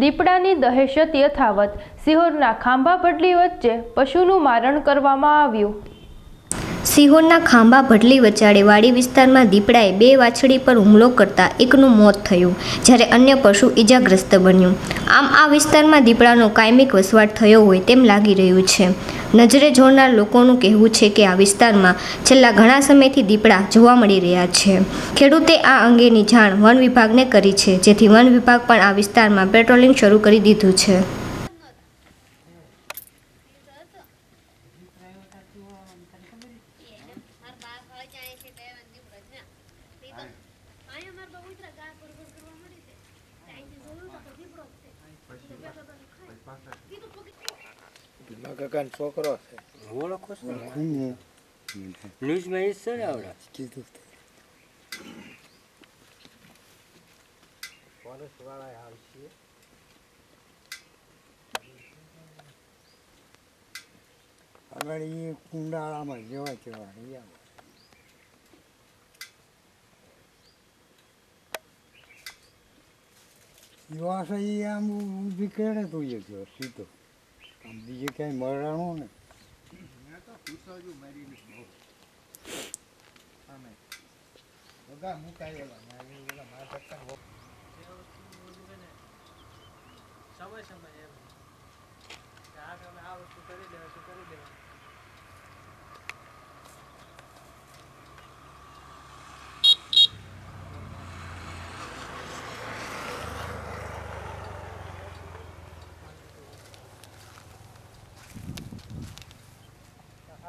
દીપડાની દહેશત યથાવત. સિહોરના ખાંભા વચ્ચે પશુનું મારણ કરવામાં આવ્યું. સિહોરના ખાંભા ભડલી વચાડે વાડી વિસ્તારમાં દીપડાએ બે વાછડી પર હુમલો કરતા એકનું મોત થયું, જ્યારે અન્ય પશુ ઈજાગ્રસ્ત બન્યું. આમ આ વિસ્તારમાં દીપડાનો કાયમિક વસવાટ થયો હોય તેમ લાગી રહ્યું છે. નજરે જોનાર લોકોનું કહેવું છે કે આ વિસ્તારમાં છેલ્લા ઘણા સમયથી દીપડા જોવા મળી રહ્યા છે. ખેડૂતે આ અંગેની જાણ વન વિભાગને કરી છે, જેથી વન વિભાગ પણ આ વિસ્તારમાં પેટ્રોલિંગ શરૂ કરી દીધું છે. મારા કાકાનો છોકરો છે ઓળખો છો હું ન્યૂઝમાં એ છે ને આવડે કીધું ફોરેસ્ટ વાળા આવશે આગળ કુંડાળામાં જેવા જેવા એ આમ ઊભી કરે તો એ જો સીધો. આમ બીજે ક્યાંય મળવાનું ને સમય સમય એમ. આ તમે આ વસ્તુ કરી દેવા શું કરી દેવા?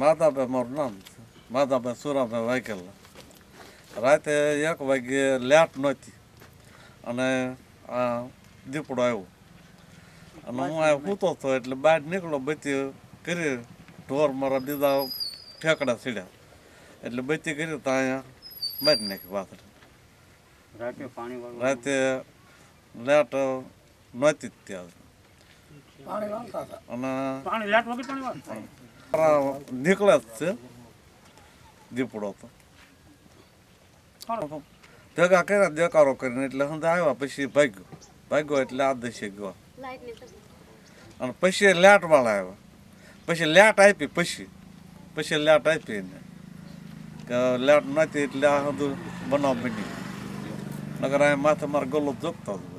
માધાભાઈ મારું નામ છે. માધાભાઈ સુરાભાઈ વાઘેલા રાતે એક વાગે લેટ નહોતી અને આ દીપડો આવ્યો. અને હું આ સૂતો હતો એટલે બહાર નીકળો બધી કરી ઢોર મારા બીજા ઠેકડા સીડ્યા. એટલે બધી કરી તો અહીંયા મારી નાખી રાતે પાણી રાતે લેટ નહોતી જ ત્યાં. અને પાણી લાટ વગર પાણી વાળું મારા નીકળે જ છે. દીપડો તો. ભેગા કર્યા દેકારો કરીને એટલે હું આવ્યા પછી ભાગ્યો. ભાગ્યો એટલે આ દશે ગયો. અને પછી લેટ વાળા આવ્યા. પછી લેટ આપી પછી. પછી લેટ આપી એને. કે લેટ નહોતી એટલે આ બધું બનાવ બની નગર આ માથે મારે ગલો જોગતો હતો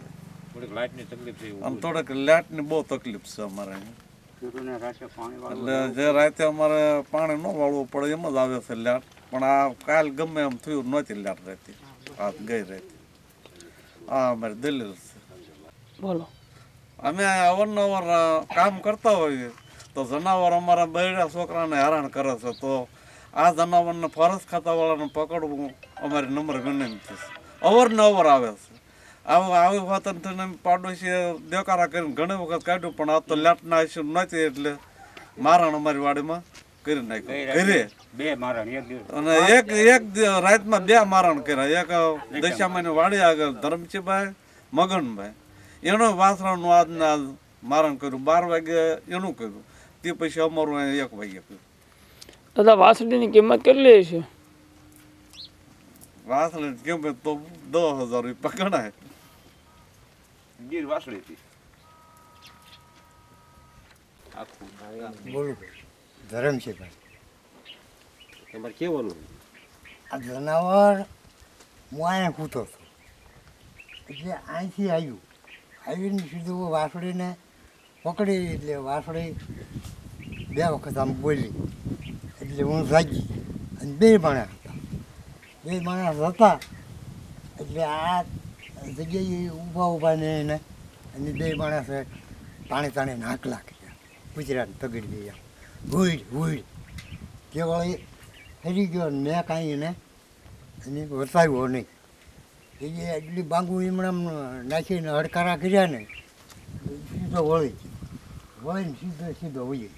થોડીક લાઇટની તકલીફ અને થોડીક લાટની બહુ તકલીફ છે અમારે એટલે જે રાતે અમારે પાણી ન વાળવું પડે એમ જ આવે છે લાટ પણ આ કાલ ગમે એમ થયું નહોતી લાટ રહેતી. આ ગઈ રહેતી. આ અમારી દલીલ છે. બોલો. અમે અવારનવાર કામ કરતા હોઈએ. તો જનાવર અમારા બૈરા છોકરાને હેરાન કરે છે. તો આ જનાવરને ફરજ ખાતાવાળાને પકડવું અમારી નંબર વિનંતી છે. અવરનવર આવે છે. આવું આવી વાત થઈને પાડોશીએ દેકારા કરીને ઘણી વખત કાઢ્યું પણ આ તો લાટના આઈસ્યુ નથી એટલે મારણ અમારી વાડીમાં કરી નાખ્યું. કરીએ બે મારણ અને એક એક રાતમાં બે મારણ કર્યા. એક દશામાની વાડી આગળ ધરમજીભાઈ મગનભાઈ. એનો વાસણનું આજને આજ મારણ કર્યું. બાર વાગે એનું કર્યું. તે પછી અમારું એક વાગે કર્યું. દાદા વાસણીની કિંમત કેટલી છે વાસણી ગમે તો દસ હજાર રૂપિયા ગણાય ગીર વાસળી હતી બોલું ધરમ છે ભાઈ તમારે કેવાનું આ જનાવર હું અહીંયા કૂતો હતો એટલે અહીંથી આવ્યું આવીને સીધું વાસળીને પકડી એટલે વાસળી બે વખત આમ બોલી એટલે હું જાગી અને બે હતા બે માણસ હતા એટલે આ જગ્યાએ ઊભા ઊભા ને એને અને બે માણસે તાણે તાણે નાક લાગ્યા ગુજરાત તગડી ગયા. હુઈડ હુઈડ કેવળ એ ફરી ગયો મેં કાંઈ એને એને વસાવ્યો નહીં. એ એટલી બાંગુ ઈમણામ નાખીને હડકારા કર્યા ને સીધો વળી ગયો. વળીને સીધો સીધો વળી